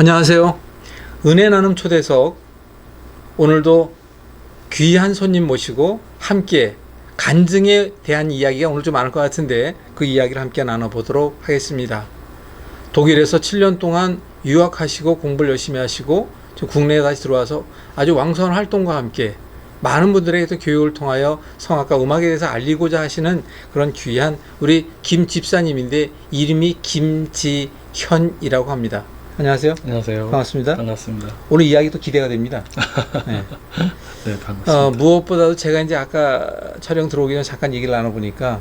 안녕하세요. 은혜 나눔 초대석 오늘도 귀한 손님 모시고 함께 간증에 대한 이야기가 오늘 좀 많을 것 같은데 그 이야기를 함께 나눠보도록 하겠습니다. 독일에서 7년 동안 유학하시고 공부를 열심히 하시고 국내에 다시 들어와서 아주 왕성한 활동과 함께 많은 분들에게도 교육을 통하여 성악과 음악에 대해서 알리고자 하시는 그런 귀한 우리 김 집사님인데 이름이 김지현이라고 합니다. 안녕하세요. 안녕하세요. 반갑습니다. 반갑습니다. 오늘 이야기도 기대가 됩니다. 네. 네, 반갑습니다. 어, 무엇보다도 제가 이제 아까 촬영 들어오기 전에 잠깐 얘기를 나눠보니까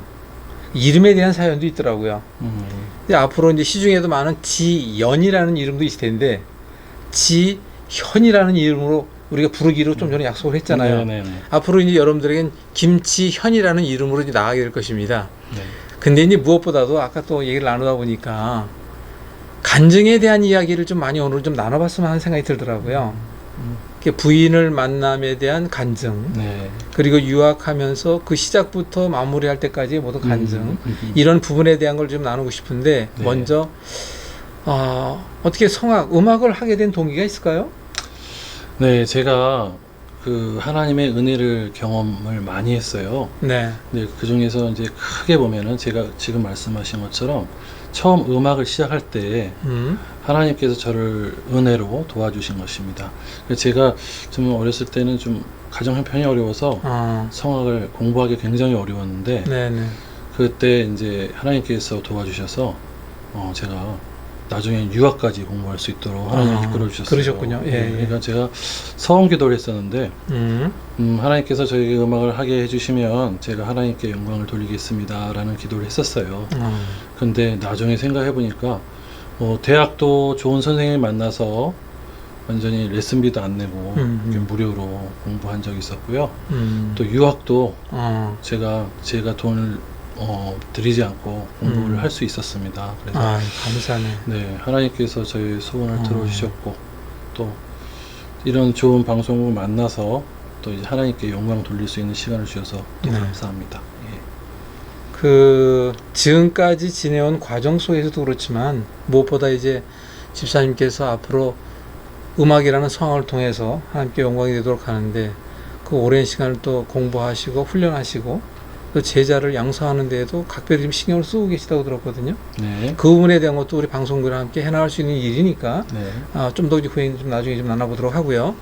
이름에 대한 사연도 있더라고요. 음, 이제 앞으로 이제 시중에도 많은 지연이라는 이름도 있을 텐데 지현이라는 이름으로 우리가 부르기로 좀 전에 약속을 했잖아요. 네, 네, 네. 앞으로 이제 여러분들에겐 김치현이라는 이름으로 이제 나가게 될 것입니다. 네. 근데 이제 무엇보다도 아까 또 얘기를 나누다 보니까 간증에 대한 이야기를 좀 많이 오늘 좀 나눠봤으면 하는 생각이 들더라고요. 음, 부인을 만남에 대한 간증, 네. 그리고 유학하면서 그 시작부터 마무리할 때까지 모두 간증, 음, 음, 음. 이런 부분에 대한 걸 좀 나누고 싶은데 네. 먼저 어, 어떻게 성악, 음악을 하게 된 동기가 있을까요? 네, 제가 그 하나님의 은혜를 경험을 많이 했어요. 네, 근데 그 중에서 이제 크게 보면은 제가 지금 말씀하신 것처럼 처음 음악을 시작할 때 음, 하나님께서 저를 은혜로 도와주신 것입니다. 제가 좀 어렸을 때는 좀 가정 형편이 어려워서 어, 성악을 공부하기 굉장히 어려웠는데 네, 네, 그때 이제 하나님께서 도와주셔서 어 제가 나중에 유학까지 공부할 수 있도록 하나님 아, 이끌어 주셨어요. 그러셨군요. 예, 예. 그러니까 제가 서원 기도를 했었는데 음, 음, 하나님께서 저에게 음악을 하게 해주시면 제가 하나님께 영광을 돌리겠습니다라는 기도를 했었어요. 어, 근데 나중에 생각해 보니까 어, 대학도 좋은 선생님 만나서 완전히 레슨비도 안 내고 음, 음. 무료로 공부한 적이 있었고요. 음, 또 유학도 어, 제가 제가 돈을 어, 들이지 않고 공부를 음. 할수 있었습니다. 그래서 아, 감사네. 네 하나님께서 저희 소원을 어. 들어주셨고 또 이런 좋은 방송을 만나서 또 이제 하나님께 영광 돌릴 수 있는 시간을 주셔서 또 네. 감사합니다. 예. 그 지금까지 지내온 과정 속에서도 그렇지만 무엇보다 이제 집사님께서 앞으로 음악이라는 성악을 통해서 하나님께 영광이 되도록 하는데 그 오랜 시간을 또 공부하시고 훈련하시고 또 제자를 양성하는 데에도 각별히 좀 신경을 쓰고 계시다고 들었거든요. 네. 그 부분에 대한 것도 우리 방송국이랑 함께 해나갈 수 있는 일이니까 네. 아, 좀더그 얘기 좀 나중에 좀 나눠보도록 하고요.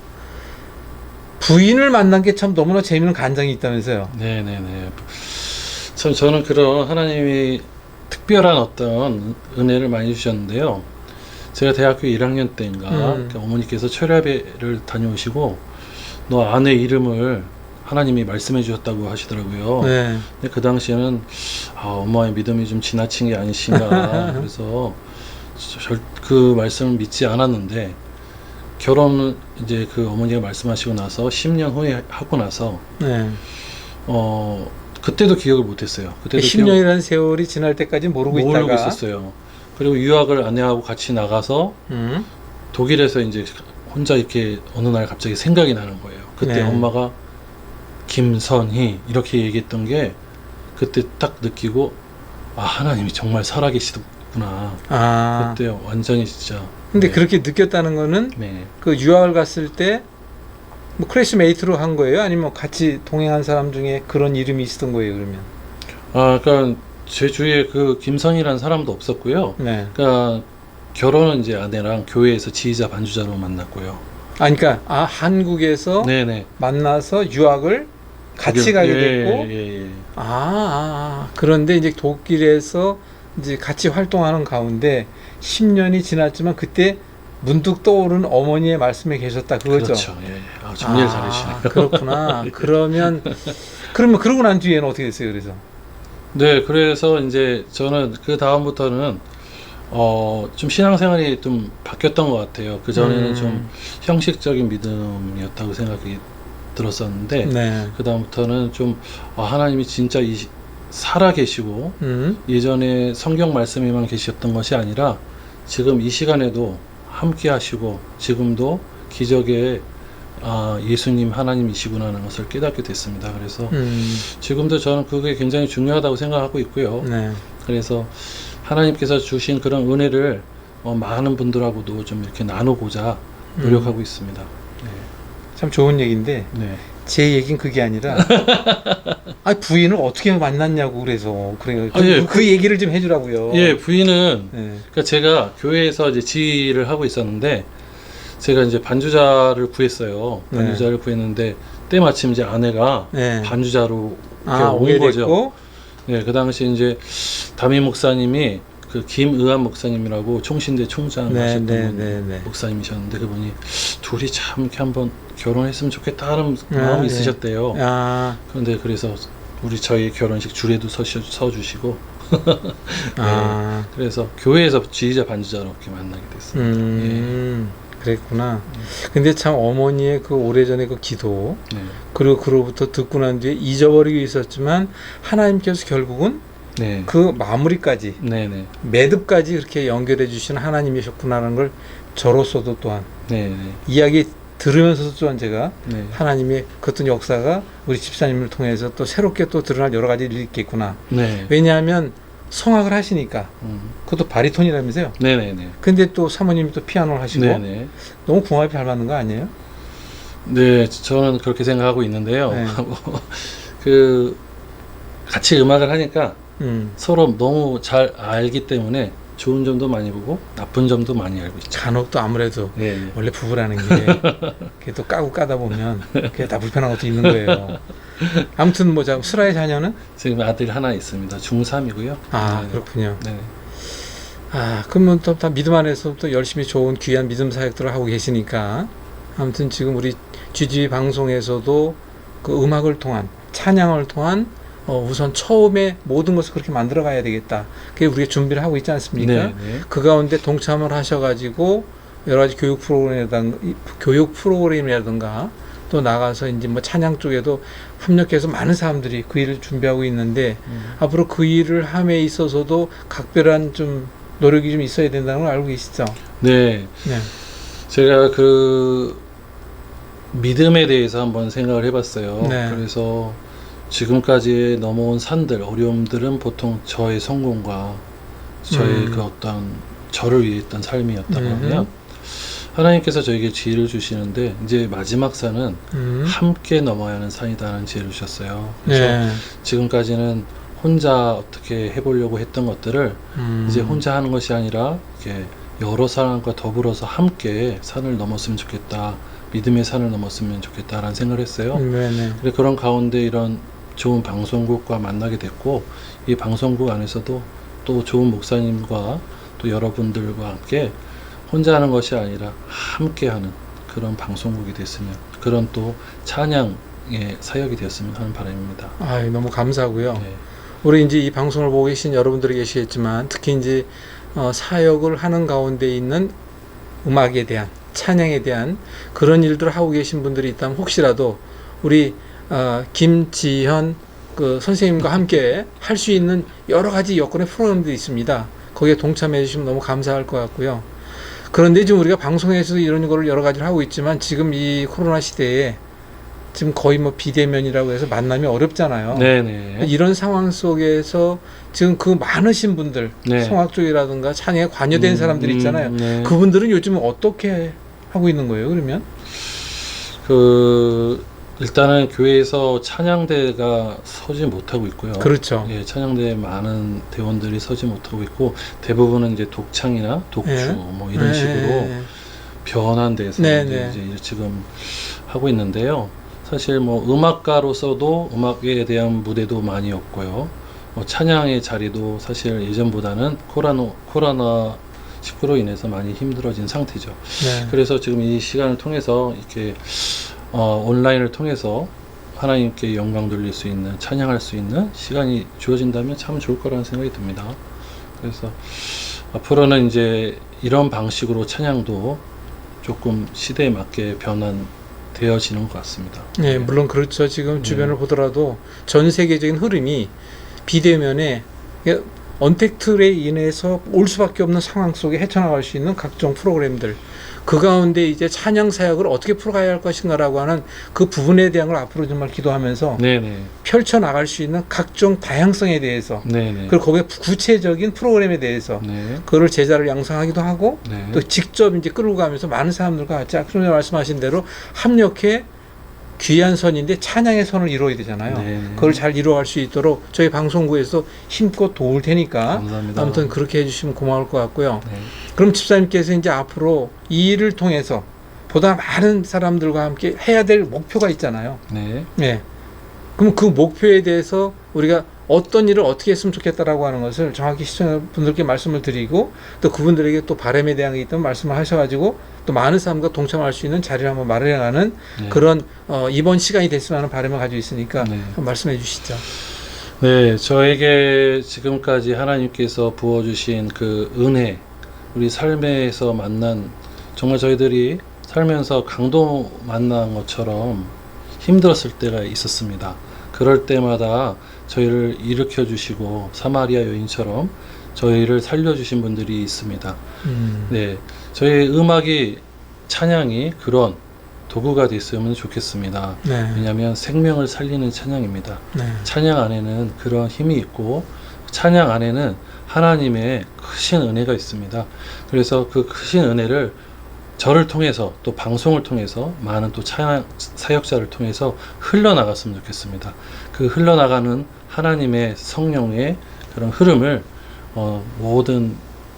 부인을 만난 게 참 너무나 재미있는 간장이 있다면서요. 네네네. 참 저는 그런 하나님이 특별한 어떤 은혜를 많이 주셨는데요. 제가 대학교 1학년 때인가 음. 그 어머니께서 철야배를 다녀오시고 너 아내 이름을 하나님이 말씀해 주셨다고 하시더라고요. 네. 근데 그 당시에는 아, 엄마의 믿음이 좀 지나친 게 아니신가 그래서 절, 그 말씀을 믿지 않았는데 결혼은 이제 그 어머니가 말씀하시고 나서 10년 후에 하고 나서 네. 어 그때도 기억을 못했어요. 그때도 기억- 10년이라는 세월이 지날 때까지 모르고, 모르고 있었어요. 그리고 유학을 아내하고 같이 나가서 음. 독일에서 이제 혼자 이렇게 어느 날 갑자기 생각이 나는 거예요. 그때 네. 엄마가 김선희 이렇게 얘기했던 게 그때 딱 느끼고 아 하나님이 정말 살아계시구나. 아. 그때 완전히 진짜. 근데 네. 그렇게 느꼈다는 거는 네. 그 유학을 갔을 때뭐 클래스메이트로 한 거예요? 아니면 같이 동행한 사람 중에 그런 이름이 있었던 거예요, 그러면? 아 그러니까 제 주위에 그 김선희라는 사람도 없었고요. 네. 그러니까 결혼은 이제 아내랑 교회에서 지휘자 반주자로 만났고요. 아, 그러니까 아, 한국에서 네네. 만나서 유학을 같이 가게 예, 됐고 예, 예. 아, 아, 아. 그런데 이제 독일에서 이제 같이 활동하는 가운데 10년이 지났지만 그때 문득 떠오른 어머니의 말씀에 계셨다 그거죠. 그렇죠. 예. 아, 정리를 아, 잘하시네요. 그렇구나. 그러면 그러면 그러고 난 뒤에는 어떻게 됐어요? 그래서 네, 그래서 이제 저는 그 다음부터는 어, 좀 신앙생활이 좀 바뀌었던 것 같아요. 그 전에는 음. 좀 형식적인 믿음이었다고 생각이 들었었는데 네. 그 다음부터는 좀 아, 하나님이 진짜 이 시- 살아 계시고 음. 예전에 성경 말씀에만 계셨던 것이 아니라 지금 이 시간에도 함께 하시고 지금도 기적의 아, 예수님 하나님이시구나라는 것을 깨닫게 됐습니다. 그래서 음. 지금도 저는 그게 굉장히 중요하다고 생각하고 있고요. 네. 그래서 하나님께서 주신 그런 은혜를 어, 많은 분들하고도 좀 이렇게 나누고자 노력하고 있습니다. 참 좋은 얘기인데 네. 제 얘긴 그게 아니라 아 부인을 어떻게 만났냐고 그래서 그래 그, 아, 예. 그 얘기를 좀 해주라고요. 예, 부인은 예. 그러니까 제가 교회에서 이제 지휘를 하고 있었는데 제가 이제 반주자를 구했어요. 네. 반주자를 구했는데 때마침 이제 아내가 예. 반주자로 이렇게 아 온 오게 거죠. 됐고 네, 그 당시 이제 담임 목사님이 그 김의한 목사님이라고 총신대 총장 네, 하셨던 네, 분 네, 네. 목사님이셨는데 그분이 둘이 참 이렇게 한번 결혼했으면 좋겠다는 아, 마음이 네. 있으셨대요. 아, 그런데 그래서 우리 저희 결혼식 줄에도 서시, 서주시고 아, 그래서 교회에서 지휘자 반주자로 이렇게 만나게 됐어요. 음, 그랬구나. 근데 참 어머니의 그 오래전의 그 기도 네. 그리고 그로부터 듣고 난 뒤에 잊어버리고 있었지만 하나님께서 결국은 네. 그 마무리까지 네, 네. 매듭까지 그렇게 연결해 주시는 하나님이셨구나라는 걸 저로서도 또한 네, 네. 이야기 들으면서도 또한 제가 네. 하나님의 그 어떤 역사가 우리 집사님을 통해서 또 새롭게 또 드러날 여러 가지 일이 있겠구나. 네. 왜냐하면 성악을 하시니까 음. 그것도 바리톤이라면서요. 네, 네, 네. 근데 또 사모님이 또 피아노를 하시고 네, 네. 너무 궁합이 잘 맞는 거 아니에요? 네, 저는 그렇게 생각하고 있는데요. 네. 그 같이 음악을 하니까 음. 서로 너무 잘 알기 때문에 좋은 점도 많이 보고 나쁜 점도 많이 알고 있죠. 간혹 또 아무래도 네, 네. 원래 부부라는 게 또 까고 까다 보면 그게 다 불편한 것도 있는 거예요. 아무튼 뭐 자, 슬아의 자녀는 지금 아들 하나 있습니다. 중3이고요. 아 네. 그렇군요. 네. 아 그러면 또 다 믿음 안에서 또 열심히 좋은 귀한 믿음 사역들을 하고 계시니까 아무튼 지금 우리 GG 방송에서도 그 음악을 통한 찬양을 통한 어, 우선 처음에 모든 것을 그렇게 만들어 가야 되겠다. 그게 우리가 준비를 하고 있지 않습니까? 네, 네. 그 가운데 동참을 하셔가지고 여러 가지 교육 프로그램이라든가 교육 프로그램이라든가 또 나가서 이제 뭐 찬양 쪽에도 협력해서 많은 사람들이 그 일을 준비하고 있는데 음. 앞으로 그 일을 함에 있어서도 각별한 좀 노력이 좀 있어야 된다는 걸 알고 계시죠? 네. 네. 제가 그 믿음에 대해서 한번 생각을 해봤어요. 네. 그래서 지금까지 넘어온 산들, 어려움들은 보통 저의 성공과 저의 음. 그 어떤 저를 위해 했던 삶이었다고 음. 하면 하나님께서 저에게 지혜를 주시는데 이제 마지막 산은 음. 함께 넘어야 하는 산이다라는 지혜를 주셨어요. 그래서 네. 지금까지는 혼자 어떻게 해보려고 했던 것들을 음. 이제 혼자 하는 것이 아니라 이렇게 여러 사람과 더불어서 함께 산을 넘었으면 좋겠다. 믿음의 산을 넘었으면 좋겠다라는 생각을 했어요. 음, 네네. 그래 그런 가운데 이런 좋은 방송국과 만나게 됐고 이 방송국 안에서도 또 좋은 목사님과 또 여러분들과 함께 혼자 하는 것이 아니라 함께 하는 그런 방송국이 됐으면 그런 또 찬양의 사역이 되었으면 하는 바람입니다. 아 너무 감사하고요. 네. 우리 이제 이 방송을 보고 계신 여러분들이 계시겠지만 특히 이제 어, 사역을 하는 가운데 있는 음악에 대한 찬양에 대한 그런 일들을 하고 계신 분들이 있다면 혹시라도 우리 어, 김지현 그 선생님과 함께 할 수 있는 여러 가지 여건의 프로그램들이 있습니다. 거기에 동참해 주시면 너무 감사할 것 같고요. 그런데 지금 우리가 방송에서 이런 거를 여러 가지를 하고 있지만 지금 이 코로나 시대에 지금 거의 뭐 비대면이라고 해서 만남이 어렵잖아요. 네네. 이런 상황 속에서 지금 그 많으신 분들 네. 성악 쪽이라든가 찬양에 관여된 음, 사람들 있잖아요. 음, 네. 그분들은 요즘 어떻게 하고 있는 거예요? 그러면 그 일단은 교회에서 찬양대가 서지 못하고 있고요. 그렇죠. 예, 찬양대 많은 대원들이 서지 못하고 있고 대부분은 이제 독창이나 독주 예. 뭐 이런 네, 식으로 네, 변한 데서 네, 네. 이제 지금 하고 있는데요. 사실 뭐 음악가로서도 음악에 대한 무대도 많이 없고요. 뭐 찬양의 자리도 사실 예전보다는 코로나 코로나 19로 인해서 많이 힘들어진 상태죠. 네. 그래서 지금 이 시간을 통해서 이렇게 어, 온라인을 통해서 하나님께 영광 돌릴 수 있는 찬양할 수 있는 시간이 주어진다면 참 좋을 거라는 생각이 듭니다. 그래서 앞으로는 이제 이런 방식으로 찬양도 조금 시대에 맞게 변환 되어지는 것 같습니다. 네, 물론 그렇죠. 지금 네. 주변을 보더라도 전 세계적인 흐름이 비대면에 언택트에 인해서 올 수밖에 없는 상황 속에 헤쳐나갈 수 있는 각종 프로그램들 그 가운데 이제 찬양 사역을 어떻게 풀어가야 할 것인가라고 하는 그 부분에 대한 걸 앞으로 정말 기도하면서 네네. 펼쳐 나갈 수 있는 각종 다양성에 대해서 네네. 그리고 거기에 구체적인 프로그램에 대해서 네. 그거를 제자를 양성하기도 하고 네. 또 직접 이제 끌고 가면서 많은 사람들과 같이 아까 말씀하신 대로 합력해 귀한 선인데 찬양의 선을 이루어야 되잖아요. 네. 그걸 잘 이루어갈 수 있도록 저희 방송국에서 힘껏 도울 테니까 감사합니다. 아무튼 그렇게 해주시면 고마울 것 같고요. 네. 그럼 집사님께서 이제 앞으로 이 일을 통해서 보다 많은 사람들과 함께 해야 될 목표가 있잖아요. 네. 네. 그럼 그 목표에 대해서 우리가 어떤 일을 어떻게 했으면 좋겠다라고 하는 것을 정확히 시청자분들께 말씀을 드리고 또 그분들에게 또 바람에 대한 게 있다면 말씀을 하셔가지고 또 많은 사람과 동참할 수 있는 자리를 한번 마련해가는 네. 그런 어, 이번 시간이 됐으면 하는 바람을 가지고 있으니까 네. 말씀해 주시죠. 네, 저에게 지금까지 하나님께서 부어주신 그 은혜, 우리 삶에서 만난 정말 저희들이 살면서 강도 만난 것처럼 힘들었을 때가 있었습니다. 그럴 때마다 저희를 일으켜 주시고 사마리아 여인처럼 저희를 살려 주신 분들이 있습니다. 음. 네, 저희 음악이 찬양이 그런 도구가 됐으면 좋겠습니다. 네. 왜냐하면 생명을 살리는 찬양입니다. 네. 찬양 안에는 그런 힘이 있고 찬양 안에는 하나님의 크신 은혜가 있습니다. 그래서 그 크신 은혜를 저를 통해서 또 방송을 통해서 많은 또 찬양 사역자를 통해서 흘러나갔으면 좋겠습니다. 그 흘러나가는 하나님의 성령의 그런 흐름을 어, 모든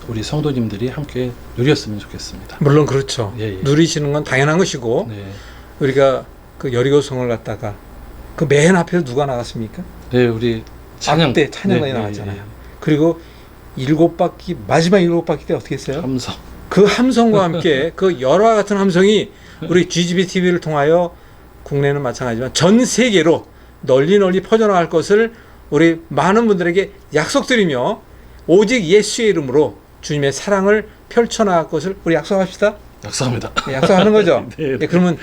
우리 성도님들이 함께 누렸으면 좋겠습니다. 물론 그렇죠. 예, 예. 누리시는 건 당연한 것이고 네, 우리가 그 여리고성을 갖다가 그 맨 앞에서 누가 나갔습니까? 네 우리 찬양 때 찬양단이 나왔잖아요. 그리고 일곱 바퀴 마지막 일곱 바퀴 때 어떻게 했어요? 함성. 그 함성과 함께 그 열화 같은 함성이 우리 GGB TV를 통하여 국내는 마찬가지지만 전 세계로 널리 널리 퍼져나갈 것을 우리 많은 분들에게 약속드리며 오직 예수의 이름으로 주님의 사랑을 펼쳐나갈 것을 우리 약속합시다. 약속합니다. 네, 약속하는 거죠. 네, 네, 그러면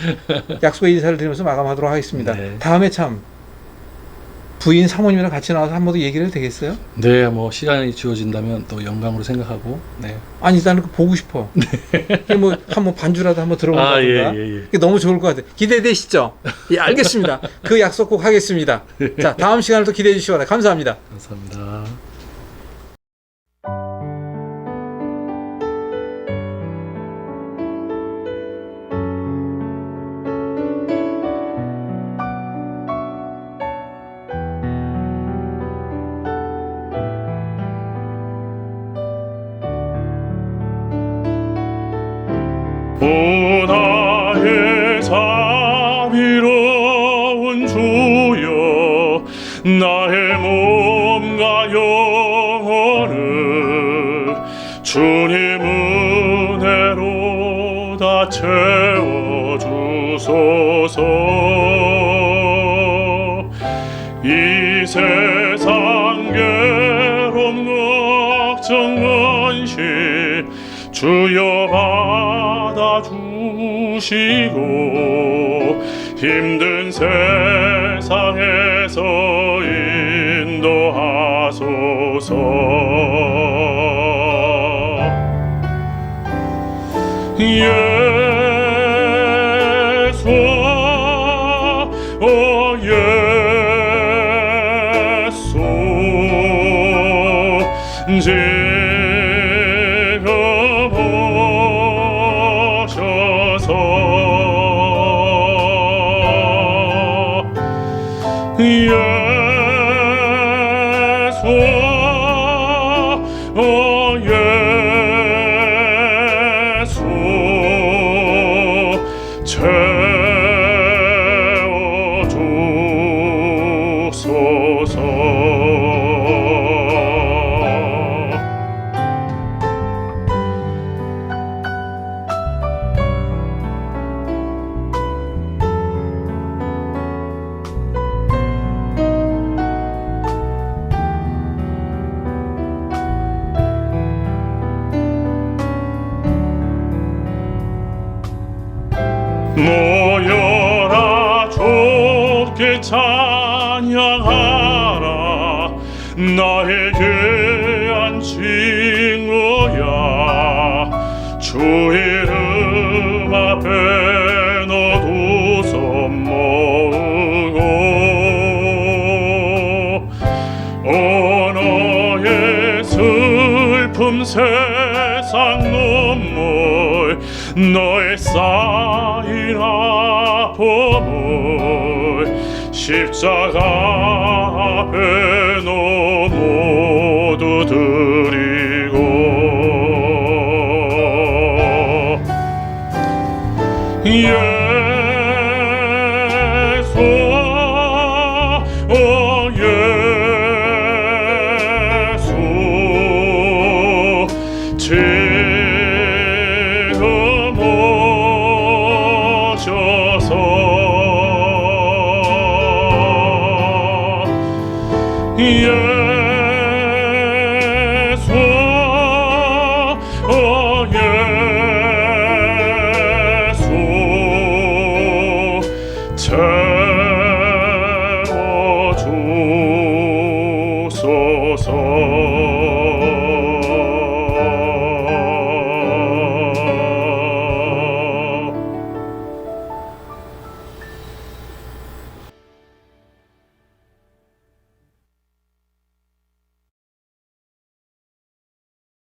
약속의 인사를 드리면서 마감하도록 하겠습니다. 네. 다음에 참 부인 사모님이랑 같이 나와서 한 번 더 얘기를 해도 되겠어요? 네, 뭐 시간이 주어진다면 또 영광으로 생각하고. 네. 아니 나는 그거 보고 싶어. 이게 뭐 한번 반주라도 한번 들어본다든가. 아, 예, 예, 예. 이게 너무 좋을 것 같아요. 기대되시죠? 예, 알겠습니다. 그 약속 꼭 하겠습니다. 자, 다음 시간을 또 기대해 주시기 바랍니다. 감사합니다. 감사합니다. 오 나의 자비로운 주여 나의 몸과 영혼을 주님 은혜로 다 채워주소서. 이 세상 괴로움 걱정 근심 주여 받 아주시고 힘든 세상에서 인도하소서. 예수 슬픔 세상 눈물 너의 쌓인 아픔을 십자가 앞에 너